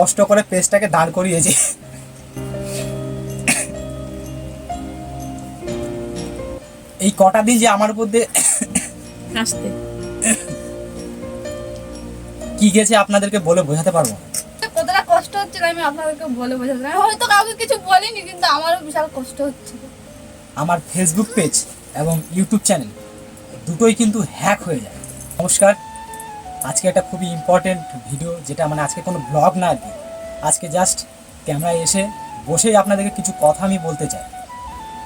কষ্ট করে পেজটাকে দাঁড় করিয়েছি। এই কটা দিন যে আমার মধ্যে আসতে কি গেছে আপনাদেরকে বলে বোঝাতে পারব? না। কতটা কষ্ট হচ্ছিল আমি আপনাদেরকে বলে বোঝাতে পারি হয়তো কাউকে কিছু বলিনি কিন্তু আমারও বিশাল কষ্ট হচ্ছিল আমার ফেসবুক পেজ এবং ইউটিউব চ্যানেল দুটোই কিন্তু হ্যাক হয়ে যায়। নমস্কার। আজকে একটা খুবই ইম্পর্টেন্ট ভিডিও যেটা মানে আজকে কোনো ব্লগ না আর আজকে জাস্ট ক্যামেরায় এসে বসেই আপনাদেরকে কিছু কথা আমি বলতে চাই।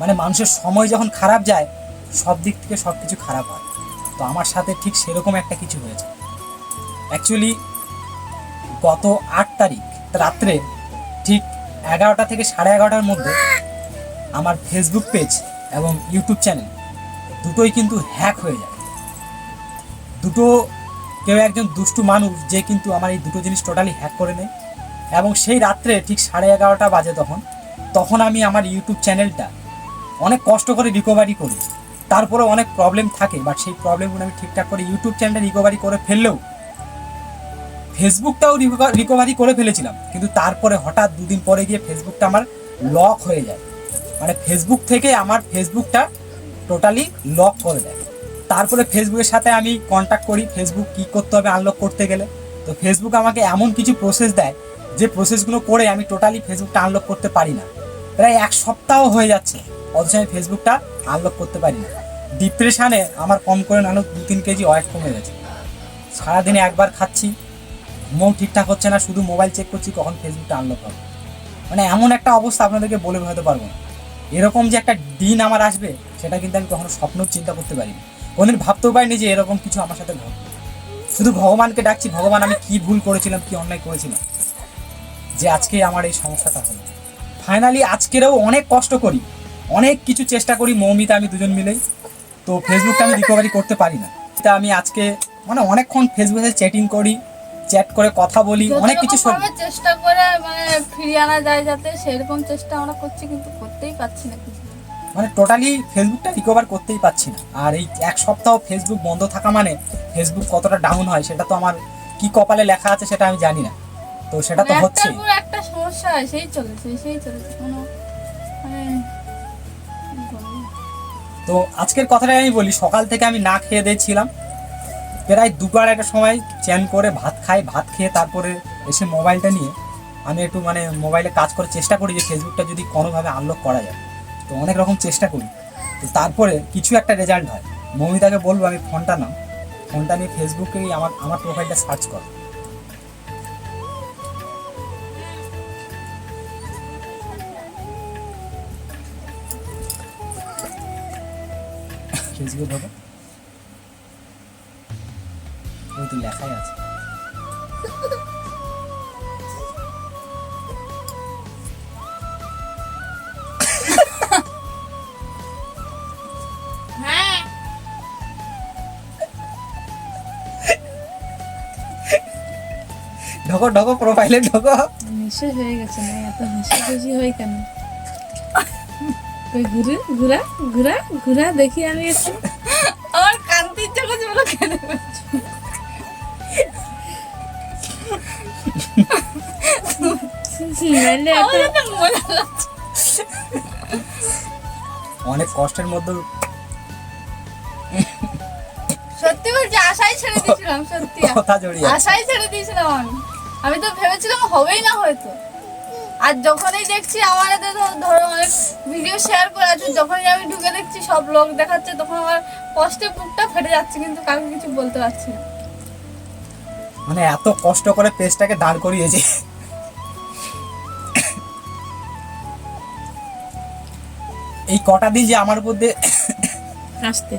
মানে মানুষের সময় যখন খারাপ যায়, সব দিক থেকে সব কিছু খারাপ হয়। তো আমার সাথে ঠিক সেরকম একটা কিছু হয়েছে। অ্যাকচুয়ালি গত আট তারিখ রাত্রে ঠিক এগারোটা থেকে সাড়ে এগারোটার মধ্যে আমার ফেসবুক পেজ এবং ইউটিউব চ্যানেল দুটোই কিন্তু হ্যাক হয়ে যায়। দুটো কেউ একজন দুষ্টু মানুষ যে কিন্তু আমার এই দুটো জিনিস টোটালি হ্যাক করে নেয়। এবং সেই রাত্রে ঠিক সাড়ে এগারোটা বাজে তখন তখন আমি আমার ইউটিউব চ্যানেলটা অনেক কষ্ট করে রিকভারি করি। তারপরে অনেক প্রবলেম থাকে বাট সেই প্রবলেমগুলো আমি ঠিকঠাক করে ইউটিউব চ্যানেলটা রিকভারি করে ফেললেও ফেসবুকটাও রিকভারি করে ফেলেছিলাম। কিন্তু তারপরে হঠাৎ দুদিন পরে গিয়ে ফেসবুকটা আমার লক হয়ে যায়। মানে ফেসবুক থেকে আমার ফেসবুকটা টোটালি লক করে দেয়। তারপরে ফেসবুকের সাথে আমি কন্ট্যাক্ট করি ফেসবুক কী করতে হবে আনলক করতে গেলে। তো ফেসবুক আমাকে এমন কিছু প্রসেস দেয়, যে প্রসেসগুলো করে আমি টোটালি ফেসবুকটা আনলক করতে পারি না। প্রায় এক সপ্তাহ হয়ে যাচ্ছে, অথচ আমি ফেসবুকটা আনলক করতে পারি না। ডিপ্রেশানে আমার কম করে নাহলে দু তিন কেজি ওয়েট কমে গেছে। সারাদিনে একবার খাচ্ছি, মন ঠিকঠাক হচ্ছে না, শুধু মোবাইল চেক করছি, কখন ফেসবুকটা আনলক হবে। মানে এমন একটা অবস্থা আপনাদেরকে বলে বোঝাতে পারব না। এরকম যে একটা দিন আমার আসবে, সেটা কিন্তু আমি কখনো স্বপ্নেও চিন্তা করতে পারিনি। কোনদিন ভাবতেও পারিনি যে এরকম কিছু আমার সাথে ঘটবে। শুধু ভগবানকে ডাকছি ভগবান আমি কি ভুল করেছিলাম কি অন্যায় করেছিলাম? যে আজকে আমার এই সমস্যাটা হলো। ফাইনালি আজকেরও অনেক কষ্ট করি। অনেক কিছু চেষ্টা করি মৌমিতা আমি দুজন মিলেই। তো ফেসবুকটা আমি রিকভারি করতে পারি না। তা আমি আজকে মানে অনেকক্ষণ ফেসবুকে চ্যাটিং করি চ্যাট করে কথা বলি অনেক কিছু সব চেষ্টা করে মানে ফিরিয়ে আনা যায় যাতে সেরকম চেষ্টা আমরা করছি কিন্তু করতেই পারছি না। মানে টোটালি ফেসবুকটা রিকভার করতেই পারছি না। আর এই এক সপ্তাহ ফেসবুক বন্ধ থাকা মানে ফেসবুক কতটা ডাউন হয় সেটা তো আমার কি কপালে লেখা আছে সেটা আমি জানি না। তো সেটা তো হচ্ছে। একটা সমস্যা সেই চলেছে সেই চলেছে কোনো মানে? তো আজকের কথাটাই আমি বলি সকাল থেকে আমি না খেয়ে দিয়েছিলাম প্রায় দুপুর একটা সময় চ্যান করে ভাত খাই ভাত খেয়ে তারপরে এসে মোবাইলটা নিয়ে আমি একটু মানে মোবাইলে কাজ করার চেষ্টা করি যে ফেসবুকটা যদি কোনোভাবে আনলক করা যায়। তো অনেক রকম চেষ্টা করি। তো তারপরে কিছু একটা রেজাল্ট হয়। মৌমিতাকে বলব, আমি ফোনটা নাও। ফোনটা নিয়ে ফেসবুকেই আমার আমার প্রোফাইলটা সার্চ কর। ফেসবুক ওই তো লেখাই আছে। ঢোকো ঢোকো প্রোফাইলে ঢোকো। নিশ্চয় হয়ে গেছে না এত হাসি খুশি হয় কেন? ওই ঘুরে ঘুরা ঘুরা ঘুরা দেখি আমি একটু। আমার কান্তি ইচ্ছা করছে বলে মজা লাগছে। অনেক কষ্টের মধ্যে সত্যি বলছি আশাই ছেড়ে দিয়েছিলাম সত্যি। কথা জড়িয়ে আশাই ছেড়ে দিয়েছিলাম আমি তো ভেবেছিলাম হবেই না হয়তো। আর যখনই দেখছি আমার এতে ধরো অনেক ভিডিও শেয়ার করে আছে যখনই আমি ঢুকে দেখছি সব লোক দেখাচ্ছে তখন আমার কষ্টে বুকটা ফেটে যাচ্ছে কিন্তু কাউকে কিছু বলতে পারছি না। মানে এত কষ্ট করে পেজটাকে দাঁড় করিয়েছে। এই কটা দিন যে আমার মধ্যে আসতে।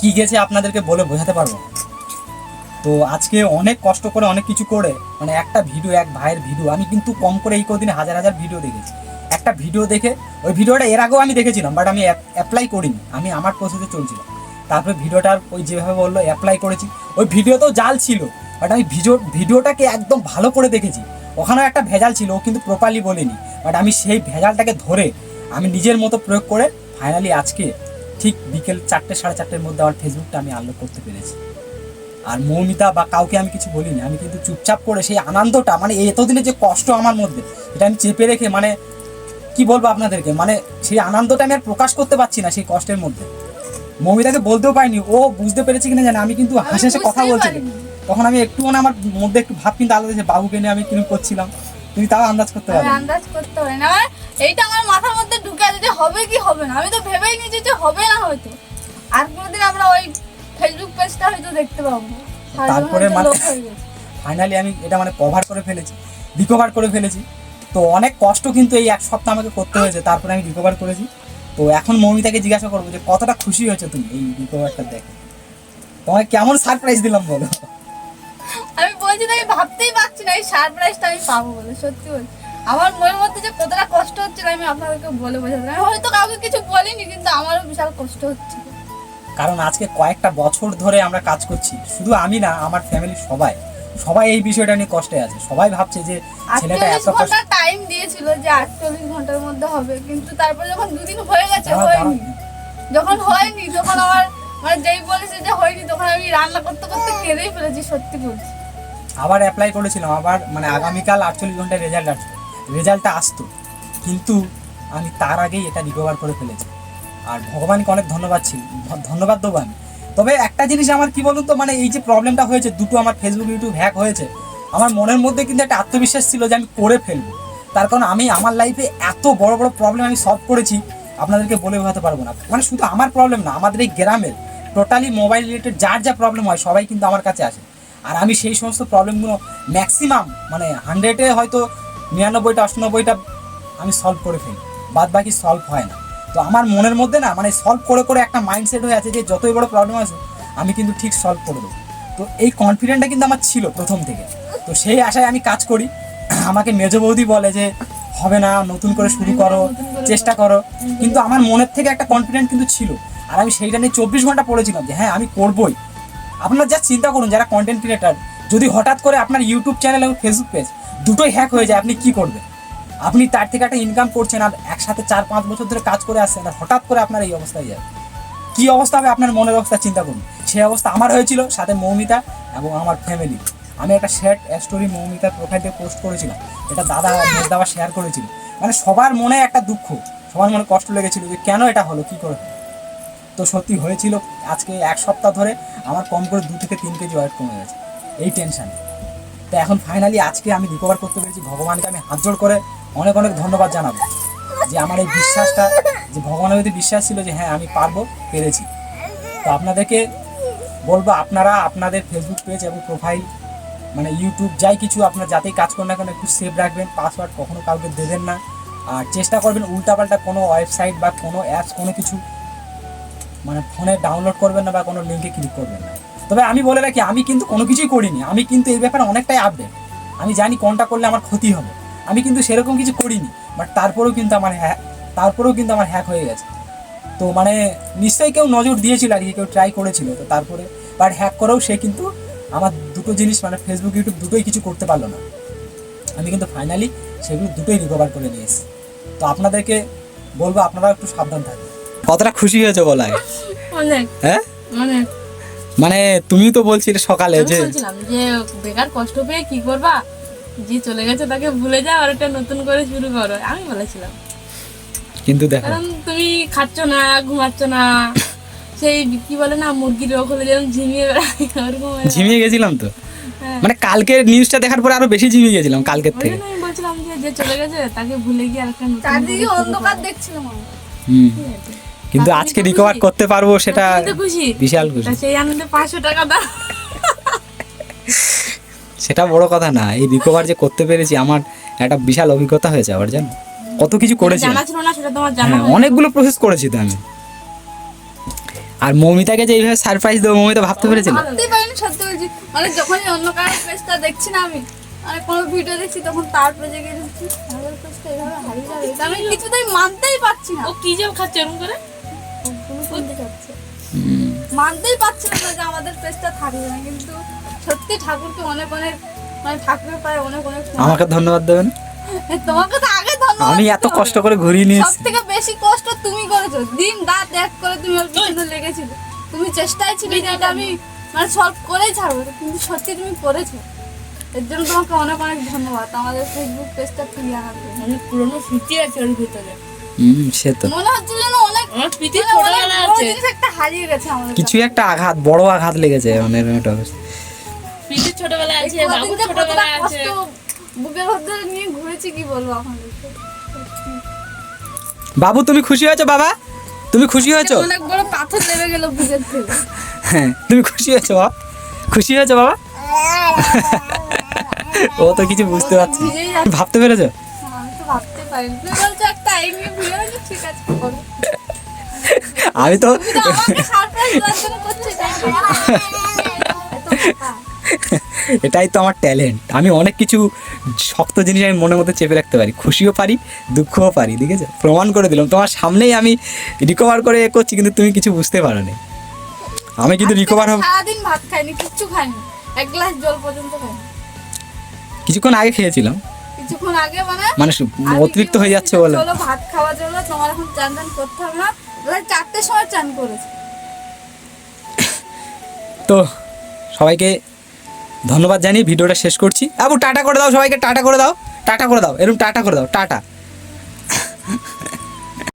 কি গেছে আপনাদেরকে বলে বোঝাতে পারব। তো আজকে অনেক কষ্ট করে অনেক কিছু করে মানে একটা ভিডিও এক ভাইয়ের ভিডিও আমি কিন্তু কম করে এই কদিনে হাজার হাজার ভিডিও দেখেছি। একটা ভিডিও দেখে, ওই ভিডিওটা এর আগেও আমি দেখেছিলাম বাট আমি অ্যাপ্লাই করিনি, আমি আমার প্রসেসে চলছিল তারপরে ভিডিওটার ওই যেভাবে বলল অ্যাপ্লাই করেছি। ওই ভিডিওতেও জাল ছিল বাট আমি ভিডিও ভিডিওটাকে একদম ভালো করে দেখেছি। ওখানেও একটা ভেজাল ছিল, ও কিন্তু প্রপারলি বলেনি বাট আমি সেই ভেজালটাকে ধরে আমি নিজের মতো প্রয়োগ করে ফাইনালি আজকে ঠিক বিকেল চারটে, সাড়ে চারটের মধ্যে আমার ফেসবুকটা আমি আনলক করতে পেরেছি। আর মৌমিতা বা কাউকে আমি কিছু বলিনি আমি কিন্তু চুপচাপ করে সেই আনন্দটা মানে এই এতদিনের যে কষ্ট আমার মধ্যে এটা আমি চেপে রেখে মানে কি বলব আপনাদেরকে মানে সেই আনন্দটা আমি আর প্রকাশ করতে পারছি না সেই কষ্টের মধ্যে। মৌমিতাকে বলতেও পারিনি ও বুঝতে পেরেছে কিনা জানি আমি কিন্তু হাসি হাসি কথা বলছি তখন আমি একটু মানে আমার মধ্যে একটু ভাব কিন্তু আলাদা বাবুকে নিয়ে আমি কিরম করছিলাম তুমি তাও আন্দাজ করতে পারবে আন্দাজ করতে পারি না এইটা আমার মাথার মধ্যে ঢুকে আছে যে হবে কি হবে না আমি তো ভেবেই নিয়েছি যে হবে না হয়তো। আর কোনোদিন আমরা ওই পেজটা হয়তো দেখতে পাবো। তারপরে। ফাইনালি আমি এটা মানে কভার করে ফেলেছি রিকভার করে ফেলেছি। তো অনেক কষ্ট কিন্তু এই এক সপ্তাহ আমাকে করতে হয়েছে তারপরে আমি রিকভার করেছি। তো এখন মৌমিতাকে জিজ্ঞাসা করব যে কতটা খুশি হয়েছে তুমি এই রিকভারটা দেখে? তোমাকে কেমন সারপ্রাইজ দিলাম বলো? আমি বলছি তো আমি ভাবতেই পারছি না এই সারপ্রাইজটা আমি পাবো বলে সত্যি বলছি। আমার মনের মধ্যে যে কতটা কষ্ট হচ্ছিল আমি আপনাদেরকে বলে বোঝাতে হয়তো কাউকে কিছু বলিনি কিন্তু আমারও বিশাল কষ্ট হচ্ছিল। কারণ আজকে কয়েকটা বছর ধরে আমরা কাজ করছি। শুধু আমি না আমার ফ্যামিলির সবাই। সবাই এই বিষয়টা নিয়ে কষ্টে আছে। সবাই ভাবছে যে ছেলেটা এত কষ্ট টাইম দিয়েছিল যে আটচল্লিশ ঘণ্টার মধ্যে হবে। কিন্তু তারপরে যখন দুদিন হয়ে গেছে হয়নি। যখন হয়নি তখন আমার মানে যেই বলেছে যে হয়নি তখন আমি রান্না করতে করতে কেঁদেই ফেলেছি সত্যি বলছি। আবার অ্যাপ্লাই করেছিলাম আবার মানে আগামীকাল আটচল্লিশ ঘন্টায় রেজাল্ট আসবে। রেজাল্টটা আসতো। কিন্তু আমি তার আগেই এটা রিকভার করে ফেলেছি। আর ভগবানকে অনেক ধন্যবাদ ছিল। ধন্যবাদ দেবো আমি। তবে একটা জিনিস আমার কি বলুন তো মানে এই যে প্রবলেমটা হয়েছে, দুটো আমার ফেসবুক ইউটিউব হ্যাক হয়েছে, আমার মনের মধ্যে কিন্তু একটা আত্মবিশ্বাস ছিল যে আমি করে ফেলব। তার কারণ আমি আমার লাইফে এত বড় বড় প্রবলেম আমি সলভ করেছি, আপনাদেরকে বলে বোঝাতে পারব না। মানে শুধু আমার প্রবলেম না, আমাদের এই গ্রামের টোটালি মোবাইল রিলেটেড যার যা প্রবলেম হয়, সবাই কিন্তু আমার কাছে আসে। আর আমি সেই সমস্ত প্রবলেমগুলো ম্যাক্সিমাম মানে হান্ড্রেডে হয়তো নিরানব্বইটা, অষ্টানব্বইটা আমি সলভ করে ফেলি। বাদ বাকি সলভ হয় না। তো আমার মনের মধ্যে না মানে সলভ করে করে একটা মাইন্ডসেট হয়ে আছে যে যতই বড় প্রবলেম আসুক আমি কিন্তু ঠিক সলভ করে দেবো। তো এই কনফিডেন্টটা কিন্তু আমার ছিল প্রথম থেকে। তো সেই আশায় আমি কাজ করি। আমাকে মেজ বৌদি বলে যে হবে না নতুন করে শুরু করো চেষ্টা করো। কিন্তু আমার মনের থেকে একটা কনফিডেন্ট কিন্তু ছিল। আর আমি সেইটা নিয়ে চব্বিশ ঘণ্টা পড়েছিলাম যে হ্যাঁ আমি করবই। আপনারা যা চিন্তা করুন যারা কন্টেন্ট ক্রিয়েটার যদি হঠাৎ করে আপনার ইউটিউব চ্যানেল এবং ফেসবুক পেজ দুটোই হ্যাক হয়ে যায় আপনি কি করবেন? আপনি তার থেকে একটা ইনকাম করছেন আর একসাথে চার পাঁচ বছর ধরে কাজ করে আসছেন আর হঠাৎ করে আপনার এই অবস্থায় যায়। কি অবস্থা হবে আপনার মনের অবস্থা চিন্তা করুন। সেই অবস্থা আমার হয়েছিল, সাথে মৌমিতা এবং আমার ফ্যামিলি আমি একটা শ্যাট স্টোরি মৌমিতার প্রোফাইলে পোস্ট করেছিলাম। এটা দাদা দাদা শেয়ার করেছিল। মানে সবার মনে একটা দুঃখ, সবার মনে কষ্ট লেগেছিল যে কেন এটা হলো, কি করে তো সত্যি হয়েছিল, আজকে এক সপ্তাহ ধরে আমার কম করে দু থেকে তিন কেজি ওয়েট কমে গেছে। এই টেনশন তো এখন ফাইনালি আজকে আমি রিকভার করতে পেরেছি। ভগবানকে আমি হাত জোড় করে অনেক অনেক ধন্যবাদ জানাব যে আমার এই বিশ্বাসটা, যে ভগবানের প্রতি বিশ্বাস ছিল যে হ্যাঁ আমি পারব, পেরেছি। তো আপনাদেরকে বলব, আপনারা আপনাদের ফেসবুক পেজ এবং প্রোফাইল মানে ইউটিউব যাই কিছু আপনার যাতেই কাজ করেন না কেন, একটু সেভ রাখবেন পাসওয়ার্ড কখনো কাউকে দেবেন না। আর চেষ্টা করবেন উল্টাপাল্টা কোনো ওয়েবসাইট বা কোনো অ্যাপস কোনো কিছু মানে ফোনে ডাউনলোড করবেন না বা কোনো লিঙ্কে ক্লিক করবেন না। তবে আমি বলে রাখি, আমি কিন্তু কোনো কিছুই করিনি। আমি কিন্তু এই ব্যাপারে অনেকটাই আপডেট আমি জানি কোনটা করলে আমার ক্ষতি হবে। আমি কিন্তু সেরকম কিছু করিনি বাট তারপরেও কিন্তু আমার হ্যাক তারপরেও কিন্তু আমার হ্যাক হয়ে গেছে। তো মানে নিশ্চয়ই কেউ নজর দিয়েছিল আর কি কেউ ট্রাই করেছিল তো তারপরে বাট হ্যাক করেও সে কিন্তু আমার দুটো জিনিস মানে ফেসবুক ইউটিউব দুটোই কিছু করতে পারল না। আমি কিন্তু ফাইনালি সেগুলো দুটোই রিকভার করে নিয়ে এসেছি। তো আপনাদেরকে বলব আপনারাও একটু সাবধান থাকবেন। কতটা খুশি হয়েছে বলা অনেক। হ্যাঁ? অনেক। মানে তুমি তো বলছিলে সকালে যে যে বেকার কষ্ট পেয়ে কি করবা? যে চলে গেছে তাকে ভুলে যাও আর একটা নতুন করে শুরু করো। আমি বলেছিলাম। কিন্তু দেখো কারণ তুমি খাচ্ছ না ঘুমাচ্ছ না সেই কি বলে না মুরগির রোগ হলে যেরকম ঝিমিয়ে বেড়ায় ওরকম ঝিমিয়ে গেছিলাম তো? হ্যাঁ। মানে কালকের নিউজটা দেখার পরে আরও বেশি ঝিমিয়ে গেছিলাম কালকের থেকে। আমি বলছিলাম যে যে চলে গেছে তাকে ভুলে গিয়ে আর একটা নতুন চারদিকে অন্ধকার দেখছিলাম হুম। কিন্তু আজকে রিকভার করতে পারব সেটা খুশি। বিশাল খুশি। সেই আনন্দে পাঁচশো টাকা দাও। সেটা বড় কথা না। এই রিকভার যে করতে পেরেছি আমার একটা বিশাল অভিজ্ঞতা হয়েছে আবার জানো? কত কিছু করেছি জানা ছিল না সেটা তোমার জানা হ্যাঁ অনেকগুলো প্রসেস করেছি তো আমি। আর মৌমিতাকে যে এইভাবে সারপ্রাইজ দেবো মৌমিতা ভাবতে পেরেছিল? ভাবতেই পারিনি সত্যি বলছি। মানে যখনই অন্য কারোর পেজটা দেখছি না আমি মানে কোনো ভিডিও দেখছি তখন তার পেজে গিয়ে দেখছি আমাদের এভাবে হারিয়ে যাবে। আমি কিছুতেই মানতেই পারছি না। ও কি যে খাচ্ছে এরকম করে। মানতেই পারছি না যে আমাদের পেজটা থাকবে না কিন্তু সত্যি ঠাকুরকে অনেক অনেক মানে ঠাকুরের পায়ে অনেক অনেক আমাকে ধন্যবাদ দেবেন? তোমাকে তো আগে ধন্যবাদ আমি এত কষ্ট করে ঘুরিয়ে সব নিয়েছি থেকে বেশি কষ্ট তুমি করেছ। দিন রাত এক করে তুমি ওর পিছনে লেগেছিলে। তুমি চেষ্টায় ছিলে যে এটা আমি মানে সলভ করেই ছাড়বো কিন্তু সত্যি তুমি করেছ। এর জন্য তোমাকে অনেক অনেক ধন্যবাদ। আমাদের ফেসবুক পেজটা ফিরিয়ে আনার জন্য। অনেক পুরনো স্মৃতি আছে ওর ভিতরে। হুম সে তো। মনে হচ্ছে যেন অনেক স্মৃতি মানে ছোটবেলা আছে। একটা হারিয়ে গেছে আমাদের কিছু একটা আঘাত বড় আঘাত লেগেছে মানে একটা অবস্থা। স্মৃতি ছোটবেলা আছে বাবু ছোটবেলা আছে। বুকের মধ্যে নিয়ে ঘুরেছি কি বলব আপনাদেরকে বাবু তুমি খুশি হয়েছো বাবা? তুমি খুশি হয়েছো? অনেক বড় পাথর লেগে গেল বুকের থেকে। হ্যাঁ তুমি খুশি হয়েছো বাবা? খুশি হয়েছো বাবা? ও তো কিছু বুঝতে পারছি ভাবতে পেরেছ? আমি তো এটাই তো আমার ট্যালেন্ট আমি অনেক কিছু শক্ত জিনিস আমি মনের মধ্যে চেপে রাখতে পারি। খুশিও পারি দুঃখও পারি ঠিক আছে? প্রমাণ করে দিলাম। তোমার সামনেই আমি রিকভার করে এ করছি কিন্তু তুমি কিছু বুঝতে পারো নি আমি কিন্তু রিকভার হব সারাদিন ভাত খাইনি কিচ্ছু খাইনি। এক গ্লাস জল পর্যন্ত খাইনি। কিছুক্ষণ আগে খেয়েছিলাম। কিছুক্ষণ আগে মানে মানে অতিরিক্ত হয়ে যাচ্ছে বলে। চলো ভাত খাওয়ার জন্য তোমার এখন চান টান করতে হবে না। চারটের সময় চান করেছে। তো সবাইকে ধন্যবাদ জানিয়ে ভিডিওটা শেষ করছি। আবু টাটা করে দাও সবাইকে, টাটা করে দাও। টাটা করে দাও এরকম টাটা করে দাও, টাটা।